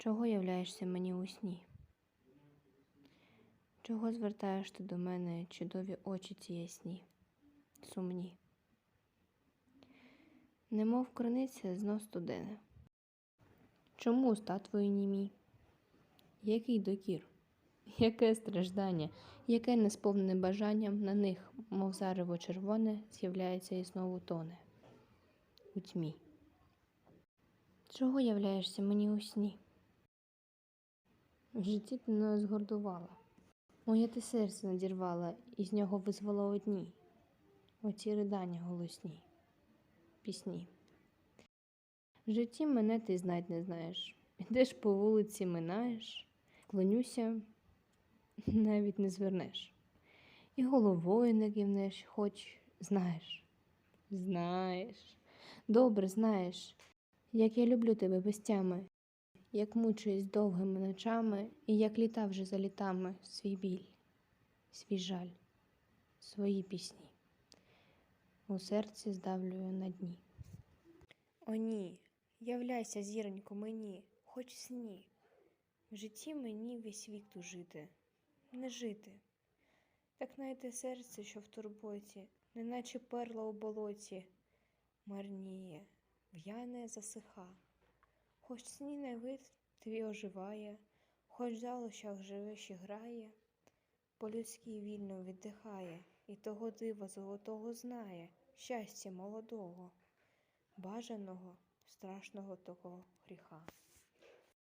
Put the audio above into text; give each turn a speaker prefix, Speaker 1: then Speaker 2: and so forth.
Speaker 1: Чого являєшся мені у сні? Чого звертаєш ти до мене чудові очі ці ясні, сумні? Немов криниця знов студене. Чому уста твої німі? Який докір? Яке страждання, яке несповнене бажанням на них, мов зарево червоне, з'являється і знову тоне у тьмі. Чого являєшся мені у сні? В житті ти мною згордувала. Моє ти серце надірвала і з нього визвала одні. Оці ридання голосні, пісні. В житті мене ти знать не знаєш. Ідеш по вулиці, минаєш, клонюся, навіть не звернеш. І головою не кивнеш, хоч знаєш, знаєш, добре знаєш, як я люблю тебе без тями, як мучуюсь довгими ночами, і як літа вже за літами свій біль, свій жаль, свої пісні. У серці здавлюю на дні. О, ні, являйся, зіронько, мені, хоч сні. В житті мені весь вік тужити, не жити. Так найде серце, що в турботі, неначе перла у болоті, марніє, в'яне засиха. Хоч сні не вид твій оживає, хоч в залощах живе ще грає, по людській вільно віддихає, і того дива золотого знає, щастя молодого, бажаного, страшного того гріха.